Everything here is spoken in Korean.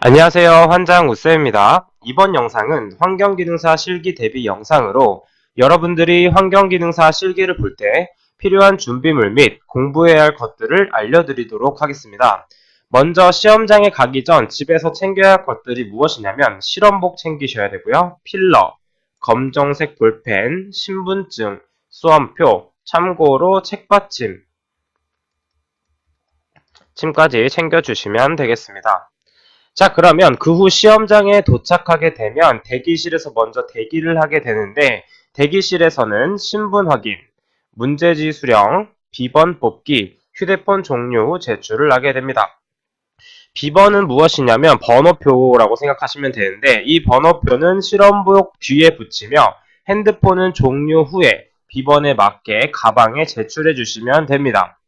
안녕하세요. 환장 우쌤입니다. 이번 영상은 환경기능사 실기 대비 영상으로 여러분들이 환경기능사 실기를 볼 때 필요한 준비물 및 공부해야 할 것들을 알려드리도록 하겠습니다. 먼저 시험장에 가기 전 집에서 챙겨야 할 것들이 무엇이냐면 실험복 챙기셔야 되고요. 필러, 검정색 볼펜, 신분증, 수험표, 참고로 책받침, 침까지 챙겨주시면 되겠습니다. 자, 그러면 그 후 시험장에 도착하게 되면 대기실에서 먼저 대기를 하게 되는데 대기실에서는 신분 확인, 문제지 수령, 비번 뽑기, 휴대폰 종류 제출을 하게 됩니다. 비번은 무엇이냐면 번호표라고 생각하시면 되는데 이 번호표는 실험복 뒤에 붙이며 핸드폰은 종료 후에 비번에 맞게 가방에 제출해 주시면 됩니다.